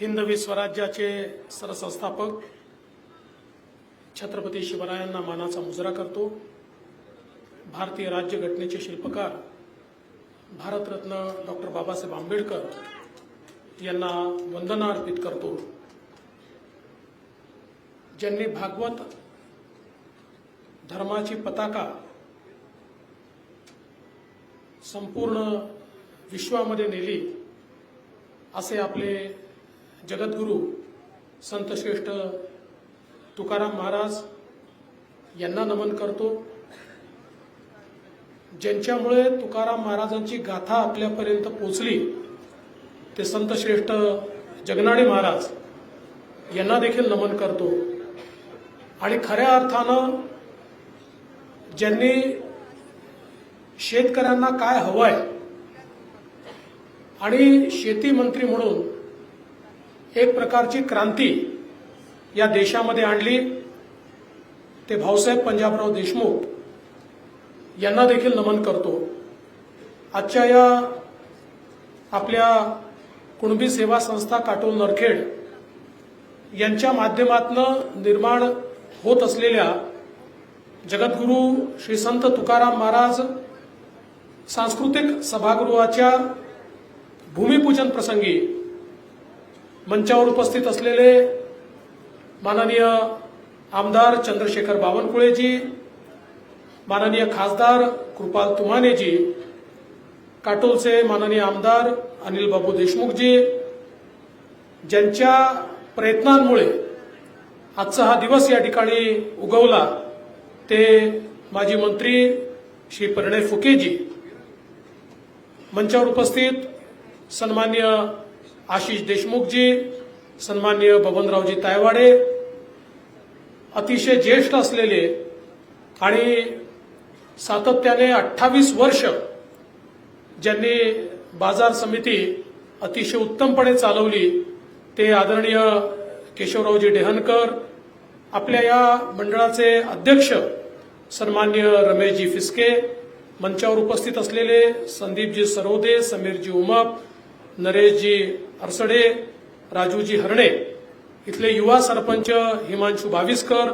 हिंदवी स्वराज्याचे सरसंस्थापक छत्रपती शिवरायांना मानाचा मुजरा करतो. भारतीय राज्यघटनेचे शिल्पकार भारतरत्न डॉक्टर बाबासाहेब आंबेडकर यांना वंदना अर्पित करतो. ज्यांनी भागवत धर्माची पताका संपूर्ण विश्वामध्ये नेली असे आपले जगद्गुरू संतश्रेष्ठ तुकाराम महाराज यांना नमन करतो. ज्यांच्यामुळे तुकाराम महाराजांची गाथा आपल्यापर्यंत पोचली ते संतश्रेष्ठ जगनाडे महाराज यांना देखील नमन करतो. आणि खऱ्या अर्थानं ज्यांनी शेतकऱ्यांना काय हवंय आणि शेती मंत्री म्हणून एक प्रकारची क्रांती या देशामध्ये आणली. ते भाऊसाहेब पंजाबराव देशमुख यांना देखील नमन करतो. आजच्या या आपल्या कुणबी सेवा संस्था काटोल नरखेड यांच्या माध्यमातून निर्माण होत असलेल्या जगद्गुरू श्री संत तुकाराम महाराज सांस्कृतिक सभागृहाच्या भूमिपूजन प्रसंगी मंचावर उपस्थित असलेले माननीय आमदार चंद्रशेखर बावनकुळेजी माननीय खासदार कृपाल तुमानेजी काटोलचे माननीय आमदार अनिल बाबू देशमुखजी ज्यांच्या प्रयत्नांमुळे आजचा हा दिवस या ठिकाणी उगवला ते माजी मंत्री श्री परिणय फुकेजी. मंचावर उपस्थित सन्मान्य आशिष देशमुखजी सन्मान्य बबनरावजी तायवाडे अतिशय ज्येष्ठ असलेले आणि सातत्याने अठ्ठावीस वर्ष ज्यांनी बाजार समिती अतिशय उत्तमपणे चालवली ते आदरणीय केशवरावजी डेहनकर आपल्या या मंडळाचे अध्यक्ष सन्मान्य रमेशजी फिसके मंचावर उपस्थित असलेले संदीपजी सरोदे समीरजी उमप नरेशजी अरसडे राजूजी हरणे इथले युवा सरपंच हिमांशू बाविस्कर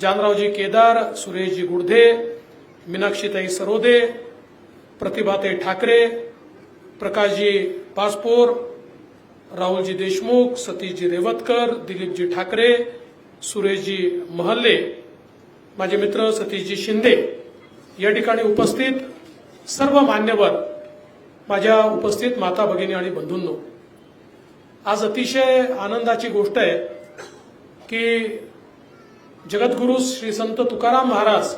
जानरावजी केदार सुरेशजी गुडधे मीनाक्षीताई सरोदे प्रतिभाताई ठाकरे प्रकाशजी पासपोर राहुलजी देशमुख सतीशजी रेवतकर दिलीपजी ठाकरे सुरेशजी महल्ले माझे मित्र सतीशजी शिंदे. या ठिकाणी उपस्थित सर्व मान्यवर माझ्या उपस्थित माता भगिनी आणि बंधूंनो आज अतिशय आनंदाची गोष्ट आहे की जगद्गुरू श्री संत तुकाराम महाराज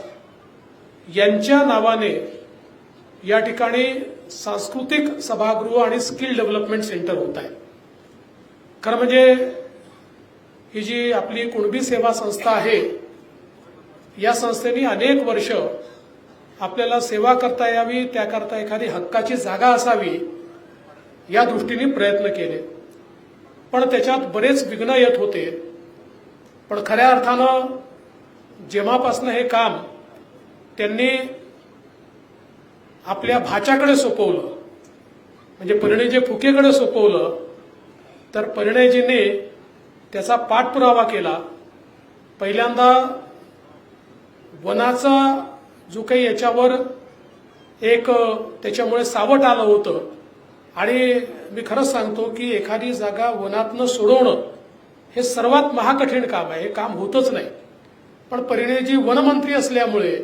यांच्या नावाने या ठिकाणी सांस्कृतिक सभागृह आणि स्किल डेव्हलपमेंट सेंटर होत आहे. खरं म्हणजे ही जी आपली कुणबी सेवा संस्था आहे या संस्थेने अनेक वर्ष आपल्याला सेवा करता यावी त्याकरता एखादी हक्काची जागा असावी या दृष्टीने प्रयत्न केले. पण त्याच्यात बरेच विघ्न येत होते. पण खऱ्या अर्थानं जेव्हापासनं हे काम त्यांनी आपल्या भाच्याकडे सोपवलं म्हणजे परिणयजी फुकेकडे सोपवलं तर परिणयजींनी त्याचा पाठपुरावा केला. पहिल्यांदा वनाचा जो काही याच्यावर एक त्याच्यामुळे सावट आलं होतं. आणि मी खरंच सांगतो की एखादी जागा वनातनं सोडवणं हे सर्वात महाकठीण काम आहे. हे काम होतच नाही. पण परिणयजी वनमंत्री असल्यामुळे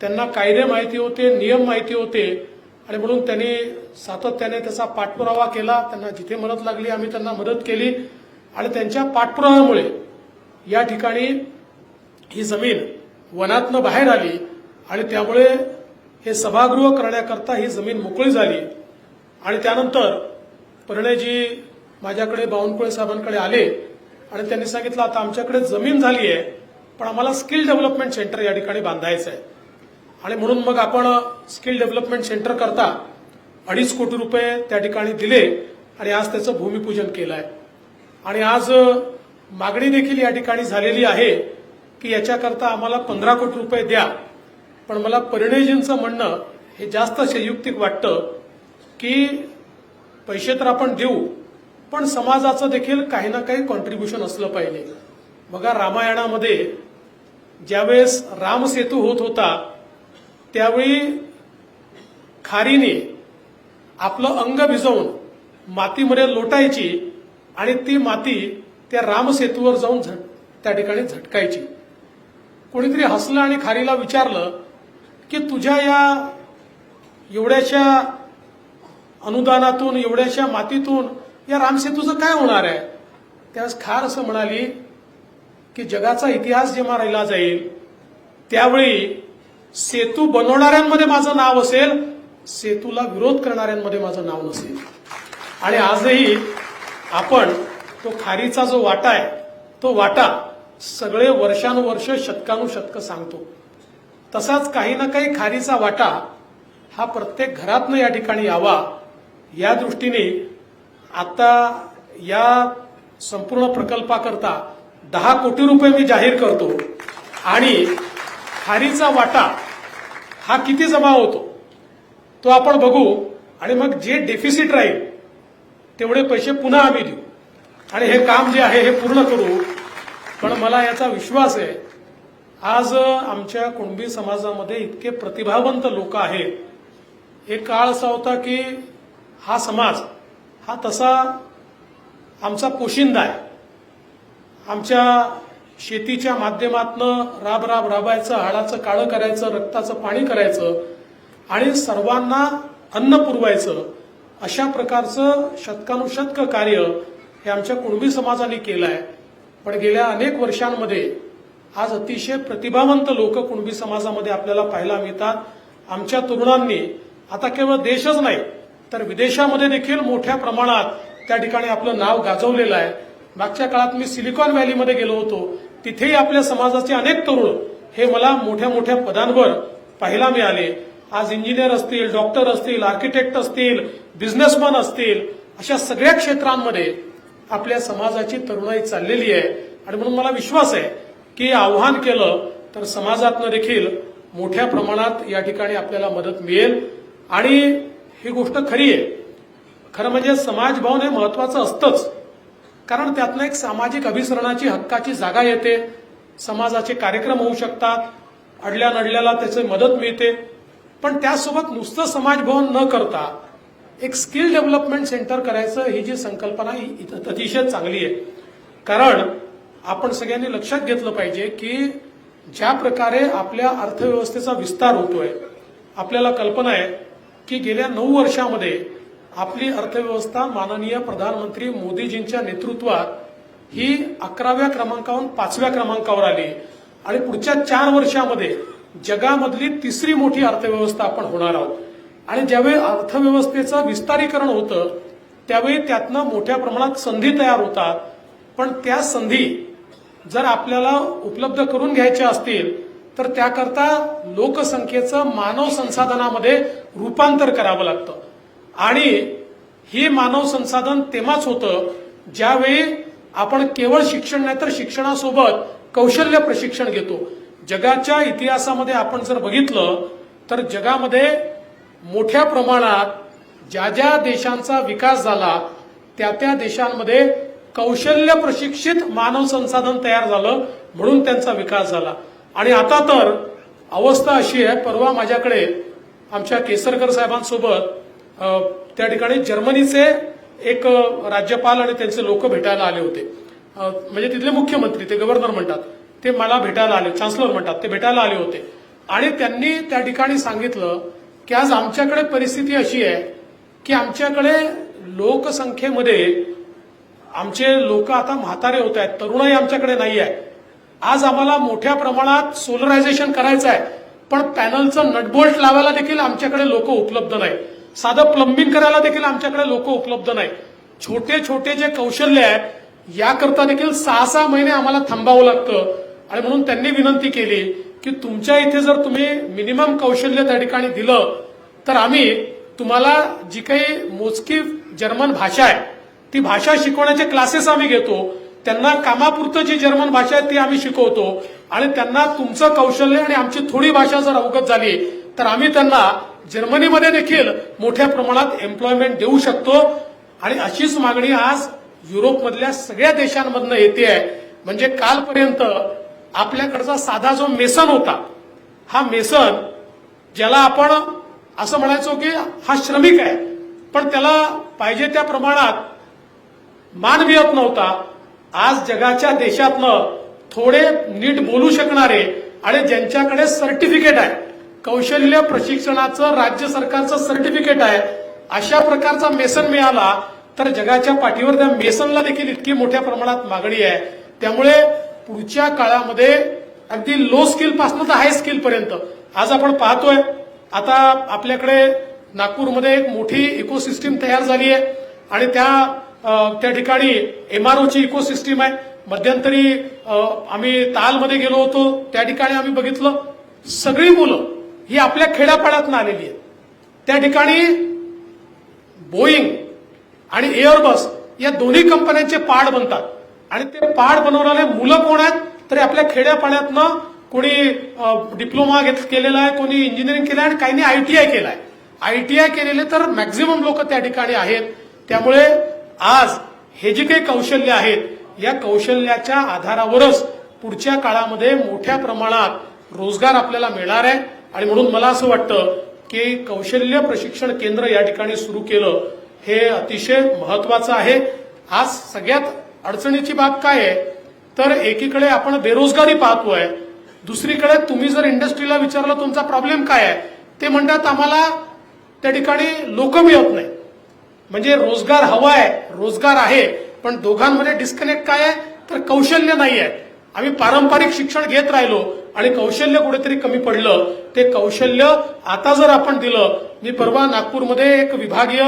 त्यांना कायदे माहिती होते नियम माहिती होते. आणि म्हणून त्यांनी सातत्याने त्याचा पाठपुरावा केला. त्यांना जिथे मदत लागली आम्ही त्यांना मदत केली. आणि त्यांच्या पाठपुराव्यामुळे या ठिकाणी ही जमीन वनातनं बाहेर आली. आणि त्यामुळे हे सभागृह करण्याकरता ही जमीन मोकळी झाली. आणि त्यानंतर परिणयजी माझ्याकडे बावनकुळे साहेबांकडे आले आणि त्यांनी सांगितलं आता आमच्याकडे जमीन झाली आहे पण आम्हाला स्किल डेव्हलपमेंट सेंटर या ठिकाणी बांधायचं आहे. आणि म्हणून मग आपण स्किल डेव्हलपमेंट सेंटर करता अडीच कोटी रुपये त्या ठिकाणी दिले आणि आज त्याचं भूमिपूजन केलं आहे आणि आज मागणी देखील या ठिकाणी झालेली आहे की याच्याकरता आम्हाला पंधरा कोटी रुपये द्या. पण मला परिणयजींचं म्हणणं हे जास्त संयुक्तिक वाटतं की पैसे तर आपण देऊ पण समाजाचं देखील काही ना काही कॉन्ट्रीब्युशन असलं पाहिजे. बघा रामायणामध्ये ज्यावेळेस रामसेतू होत होता त्यावेळी खारीने आपलं अंग भिजवून मातीमध्ये लोटायची आणि ती माती त्या रामसेतूवर जाऊन झट त्या ठिकाणी झटकायची. कोणीतरी हसलं आणि खारीला विचारलं की तुझ्या या एवढ्याशा अनुदानातून एवढ्याशा मातीतून या रामसेतूचं काय होणार आहे? त्यावेळेस खार असं म्हणाली की जगाचा इतिहास जेव्हा राहिला जाईल त्यावेळी सेतू बनवणाऱ्यांमध्ये माझं नाव असेल सेतूला विरोध करणाऱ्यांमध्ये माझं नाव नसेल. आणि आजही आपण तो खारीचा जो वाटा आहे तो वाटा सगळे वर्षानुवर्ष शतकानुशतक सांगतो. तसाच काही ना काही खारीचा वाटा हा प्रत्येक घरातनं या ठिकाणी यावा. या दृष्टीने आता या संपूर्ण प्रकल्पाकरता दहा कोटी रुपये मी जाहीर करतो. आणि खारीचा वाटा हा किती जमा होतो? तो आपण बघू. आणि मग जे डेफिसिट राहील तेवढे पैसे पुन्हा आम्ही देऊ. आणि हे काम जे आहे हे पूर्ण करू. पण मला याचा विश्वास आहे आज आमच्या कुणबी समाजामध्ये इतके प्रतिभावंत लोक आहेत. एक काळ असा होता की हा समाज हा तसा आमचा पोशिंदा आहे. आमच्या शेतीच्या माध्यमातनं राब राब राबायचं हाडाचं काळं करायचं रक्ताचं पाणी करायचं आणि सर्वांना अन्न पुरवायचं अशा प्रकारचं शतकानुशतक कार्य हे आमच्या कुणबी समाजाने केलं आहे पण गेल्या अनेक वर्षांमध्ये आज अतिशय प्रतिभावंत लोक कुणबी समाजामध्ये आपल्याला पाहायला मिळतात. आमच्या तरुणांनी आता केवळ देशच नाही तर विदेशामध्ये देखील मोठ्या प्रमाणात त्या ठिकाणी आपलं नाव गाजवलेलं आहे. मागच्या काळात मी सिलिकॉन व्हॅलीमध्ये गेलो होतो. तिथेही आपल्या समाजाचे अनेक तरुण हे मला मोठ्या मोठ्या पदांवर पाहायला मिळाले. आज इंजिनियर असतील डॉक्टर असतील आर्किटेक्ट असतील बिझनेसमॅन असतील अशा सगळ्या क्षेत्रांमध्ये आपल्या समाजाची तरुणाई चाललेली आहे. आणि म्हणून मला विश्वास आहे की आव्हान केलं तर समाजातनं देखील मोठ्या प्रमाणात या ठिकाणी आपल्याला मदत मिळेल. आणि ही गोष्ट खरी आहे. खरं म्हणजे समाजभावन हे महत्वाचं असतंच. कारण त्यातनं एक सामाजिक अभिसरणाची हक्काची जागा येते. समाजाचे कार्यक्रम होऊ शकतात. अडल्या नडल्याला त्याची मदत मिळते. पण त्यासोबत नुसतं समाजभवन न करता एक स्किल डेव्हलपमेंट सेंटर करायचं ही जी संकल्पना ही अतिशय चांगली आहे. कारण आपण सगळ्यांनी लक्षात घेतलं पाहिजे की ज्या प्रकारे आपल्या अर्थव्यवस्थेचा विस्तार होतोय आपल्याला कल्पना आहे की गेल्या नऊ वर्षामध्ये आपली अर्थव्यवस्था माननीय प्रधानमंत्री मोदीजींच्या नेतृत्वात ही अकराव्या क्रमांकावरून पाचव्या क्रमांकावर आली. आणि पुढच्या चार वर्षामध्ये जगामधली तिसरी मोठी अर्थव्यवस्था आपण होणार आहोत. आणि ज्यावेळी अर्थव्यवस्थेचं विस्तारीकरण होतं त्यावेळी त्यातनं मोठ्या प्रमाणात संधी तयार होतात. पण त्या संधी जर आपल्याला उपलब्ध करून घ्यायचे असतील तर त्याकरता लोकसंख्येचं मानव संसाधनामध्ये रूपांतर करावं लागतं. आणि हे मानव संसाधन तेव्हाच होतं ज्यावेळी आपण केवळ शिक्षण नाही तर शिक्षणासोबत कौशल्य प्रशिक्षण घेतो. जगाच्या इतिहासामध्ये आपण जर बघितलं तर जगामध्ये मोठ्या प्रमाणात ज्या ज्या देशांचा विकास झाला त्या त्या देशांमध्ये कौशल्य प्रशिक्षित मानव संसाधन तयार झालं म्हणून त्यांचा विकास झाला. आणि आता तर अवस्था अशी आहे परवा माझ्याकडे आमच्या केसरकर साहेबांसोबत त्या ठिकाणी जर्मनीचे एक राज्यपाल आणि त्यांचे लोक भेटायला आले होते. म्हणजे तिथले मुख्यमंत्री ते गव्हर्नर म्हणतात. ते मला भेटायला आले चान्सलर म्हणतात ते भेटायला आले होते. आणि त्यांनी त्या ठिकाणी सांगितलं की आज आमच्याकडे परिस्थिती अशी आहे की आमच्याकडे लोकसंख्येमध्ये आमचे लोक आता म्हातारे होत आहेत तरुणाई आमच्याकडे नाही आहे. आज आम्हाला मोठ्या प्रमाणात सोलरायझेशन करायचं आहे पण पॅनलचं नटबोल्ट लावायला देखील आमच्याकडे लोक उपलब्ध नाही. साधं प्लंबिंग करायला देखील आमच्याकडे लोक उपलब्ध नाही. छोटे छोटे जे कौशल्य आहेत याकरता देखील सहा सहा महिने आम्हाला थांबावं लागतं. आणि म्हणून त्यांनी विनंती केली की तुमच्या इथे जर तुम्ही मिनिमम कौशल्य त्या ठिकाणी दिलं तर आम्ही तुम्हाला जी काही मोजकी जर्मन भाषा आहे ती भाषा शिकवण्याचे क्लासेस आम्ही घेतो. त्यांना कामापुरतं जी जर्मन भाषा आहे ती आम्ही शिकवतो. आणि त्यांना तुमचं कौशल्य आणि आमची थोडी भाषा जर अवगत झाली तर आम्ही त्यांना जर्मनीमध्ये देखील मोठ्या प्रमाणात एम्प्लॉयमेंट देऊ शकतो. आणि अशीच मागणी आज युरोपमधल्या सगळ्या देशांमधनं येते आहे. म्हणजे कालपर्यंत आपल्याकडचा साधा जो मेसन होता हा मेसन ज्याला आपण असं म्हणायचो की हा श्रमिक आहे पण त्याला पाहिजे त्या प्रमाणात मान मिळत नव्हता. आज जगाच्या देशातनं थोडे नीट बोलू शकणारे आणि ज्यांच्याकडे सर्टिफिकेट आहे कौशल्य प्रशिक्षणाचं राज्य सरकारचं सर्टिफिकेट आहे अशा प्रकारचा मेसन मिळाला तर जगाच्या पाठीवर त्या मेसनला देखील इतकी मोठ्या प्रमाणात मागणी आहे. त्यामुळे पुढच्या काळामध्ये अगदी लो स्किलपासून तर हाय स्किल पर्यंत. आज आपण पाहतोय आता आपल्याकडे नागपूरमध्ये एक मोठी इकोसिस्टीम तयार झाली आहे आणि त्या त्या ठिकाणी एमआरओची इकोसिस्टीम आहे. मध्यंतरी आम्ही तालमध्ये गेलो होतो. त्या ठिकाणी आम्ही बघितलं सगळी मुलं ही आपल्या खेड्यापाड्यातनं आलेली आहेत. त्या ठिकाणी बोईंग आणि एअरबस या दोन्ही कंपन्यांचे पाड बनतात. आणि ते पाड बनवणारे मुलं कोण आहेत? तरी आपल्या खेड्यापाड्यातनं कोणी डिप्लोमा घेत केलेला आहे कोणी इंजिनिअरिंग केलं आहे आणि काहींनी आयटीआय केलं आहे आयटीआय केलेले तर मॅक्झिमम लोक त्या ठिकाणी आहेत. त्यामुळे आज हे जे काही कौशल्य आहेत या कौशल्याच्या आधारावरच पुढच्या काळामध्ये मोठ्या प्रमाणात रोजगार आपल्याला मिळणार आहे. आणि म्हणून मला असं वाटतं की कौशल्य प्रशिक्षण केंद्र या ठिकाणी सुरू केलं हे अतिशय महत्वाचं आहे. आज सगळ्यात अडचणीची बाब काय आहे? तर एकीकडे आपण बेरोजगारी पाहतोय. दुसरीकडे तुम्ही जर इंडस्ट्रीला विचारलं तुमचा प्रॉब्लेम काय आहे? ते म्हणतात आम्हाला त्या ठिकाणी लोक मिळत नाही. म्हणजे रोजगार हवा आहे रोजगार आहे पण दोघांमध्ये डिस्कनेक्ट काय आहे? तर कौशल्य नाही आहे आम्ही पारंपरिक शिक्षण घेत राहिलो आणि कौशल्य कुठेतरी कमी पडलं. ते कौशल्य आता जर आपण दिलं मी परवा नागपूरमध्ये एक विभागीय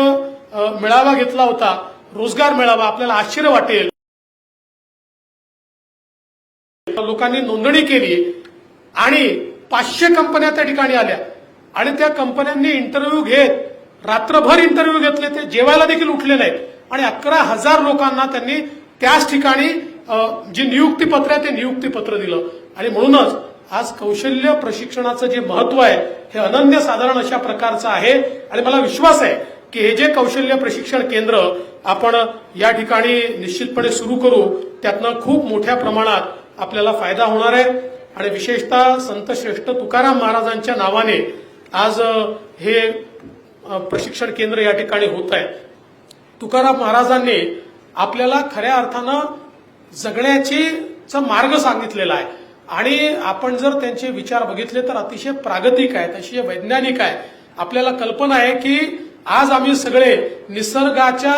मेळावा घेतला होता. रोजगार मेळावा आपल्याला आश्चर्य वाटेल. लोकांनी नोंदणी केली आणि पाचशे कंपन्या त्या ठिकाणी आल्या. आणि त्या कंपन्यांनी इंटरव्ह्यू घेत रात्रभर इंटरव्ह्यू घेतले ते जेवायला देखील उठले नाहीत. आणि अकरा हजार लोकांना त्यांनी त्याच ठिकाणी जी नियुक्तीपत्र आहे ते नियुक्तीपत्र दिलं. आणि म्हणूनच आज कौशल्य प्रशिक्षणाचं जे महत्त्व आहे हे अनन्य साधारण अशा प्रकारचं आहे. आणि मला विश्वास आहे की हे जे कौशल्य प्रशिक्षण केंद्र आपण या ठिकाणी निश्चितपणे सुरू करू त्यातनं खूप मोठ्या प्रमाणात आपल्याला फायदा होणार आहे. आणि विशेषतः संत श्रेष्ठ तुकाराम महाराजांच्या नावाने आज हे प्रशिक्षण केंद्र या ठिकाणी होत आहे. तुकाराम महाराजांनी आपल्याला खऱ्या अर्थानं जगण्याची चा मार्ग सांगितलेला आहे. आणि आपण जर त्यांचे विचार बघितले तर अतिशय प्रागतिक आहेत अतिशय वैज्ञानिक आहे. आपल्याला कल्पना आहे की आज आम्ही सगळे निसर्गाच्या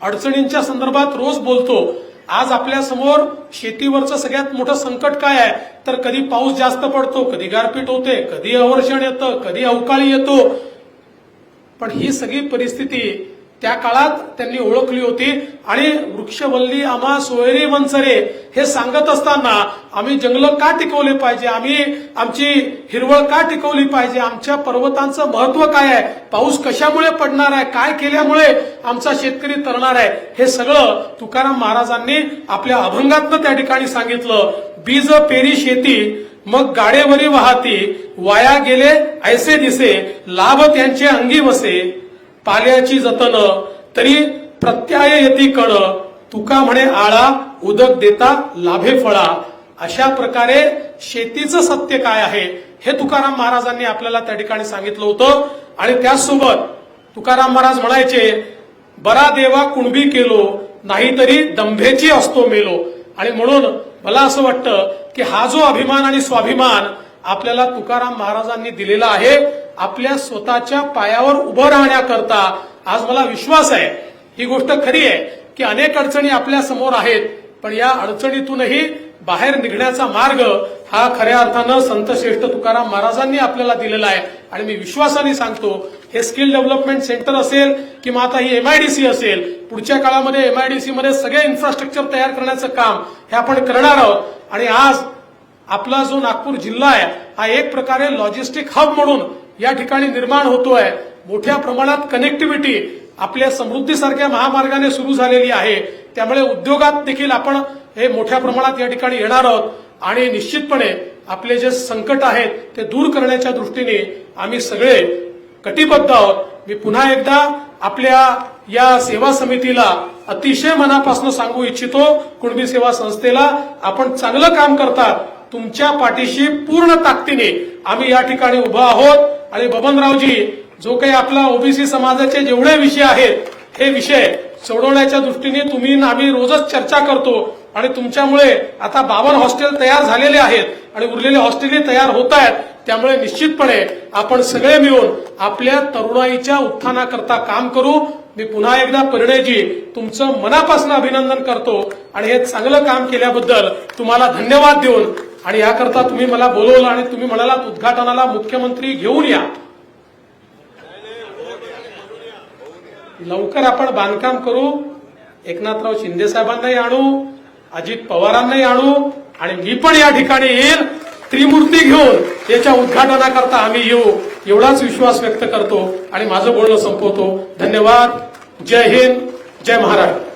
अडचणींच्या संदर्भात रोज बोलतो. आज आपल्यासमोर शेतीवरचं सगळ्यात मोठं संकट काय आहे? तर कधी पाऊस जास्त पडतो कधी गारपीट होते कधी अवर्षण येतं कधी अवकाळी येतो. पण ही सगळी परिस्थिती त्या काळात त्यांनी ओळखली होती. आणि वृक्षवल्ली आम्हा सोयरी वंचरे हे सांगत असताना आम्ही जंगलं का टिकवले पाहिजे? आम्ही आमची हिरवळ का टिकवली पाहिजे? आमच्या पर्वतांचं महत्त्व काय आहे? पाऊस कशामुळे पडणार आहे? काय केल्यामुळे आमचा शेतकरी तरणार आहे? हे सगळं तुकाराम महाराजांनी आपल्या अभंगातनं त्या ठिकाणी सांगितलं. बीज पेरी शेती मग गाडेवरी वाहती वाया गेले ऐसे दिसे लाभ त्यांचे अंगी बसे. पाल्याची जतन तरी प्रत्याय येती कण. तुका म्हणे आळा उदक देता लाभे फळा. अशा प्रकारे शेतीचं सत्य काय आहे हे तुकाराम महाराजांनी आपल्याला त्या ठिकाणी सांगितलं होतं. आणि त्याचसोबत तुकाराम महाराज म्हणायचे बरा देवा कुणबी केलो नाहीतरी दंभेची असतो मेलो. आणि म्हणून मला असं वाटतं की हा जो अभिमान आणि स्वाभिमान आपल्याला तुकाराम महाराजांनी दिलेला आहे आपल्या स्वतःच्या पायावर उभं राहण्याकरता आज मला विश्वास आहे. ही गोष्ट खरी आहे की अनेक अडचणी आपल्यासमोर आहेत पण या अडचणीतूनही बाहेर निघण्याचा मार्ग हा खऱ्या अर्थानं संतश्रेष्ठ तुकाराम महाराजांनी आपल्याला दिलेला आहे. आणि मी विश्वासाने सांगतो हे स्किल डेव्हलपमेंट सेंटर असेल किंवा आता ही एमआयडीसी असेल पुढच्या काळामध्ये एमआयडीसी मध्ये सगळे इन्फ्रास्ट्रक्चर तयार करण्याचं काम हे आपण करणार आहोत. आणि आज आपला जो नागपूर जिल्हा आहे हा एक प्रकारे लॉजिस्टिक हब म्हणून या ठिकाणी निर्माण होतोय. मोठ्या प्रमाणात कनेक्टिव्हिटी आपल्या समृद्धीसारख्या महामार्गाने सुरू झालेली आहे. त्यामुळे उद्योगात देखील आपण हे मोठ्या प्रमाणात या ठिकाणी येणार आहोत. आणि निश्चितपणे आपले जे संकट आहेत ते दूर करण्याच्या दृष्टीने आम्ही सगळे कटिबद्ध आहोत. मी पुन्हा एकदा आपल्या या सेवा समितीला अतिशय मनापासून सांगू इच्छितो कुणबी सेवा संस्थेला आपण चांगलं काम करतात तुमच्या पाठीशी पूर्ण ताकदीने आम्ही या ठिकाणी उभा आहोत. आणि बबनरावजी जो काही आपला ओबीसी समाजाचे जेवढे विषय आहेत हे विषय सोडवण्याच्या दृष्टीने तुम्ही आम्ही रोजच चर्चा करतो. आणि तुमच्यामुळे आता बावन हॉस्टेल तयार झालेले आहेत आणि उरलेले हॉस्टेलही तयार होत आहेत. त्यामुळे निश्चितपणे आपण सगळे मिळून आपल्या तरुणाईच्या उत्थानाकरता काम करू. मी पुन्हा एकदा परिणयजी तुमचं मनापासून अभिनंदन करतो आणि हे चांगलं काम केल्याबद्दल तुम्हाला धन्यवाद देऊन आणि याकरता तुम्ही मला बोलवलं आणि तुम्ही म्हणालात उद्घाटनाला मुख्यमंत्री घेऊन या. लवकर आपण बांधकाम करू. एकनाथराव शिंदे साहेबांनाही आणू अजित पवारांनाही आणू आणि मी पण या ठिकाणी येईल. त्रिमूर्ती घेऊन याच्या उद्घाटनाकरता आम्ही येऊ. एवढाच विश्वास व्यक्त करतो आणि माझं बोलणं संपवतो. धन्यवाद. जय हिंद. जय महाराष्ट्र.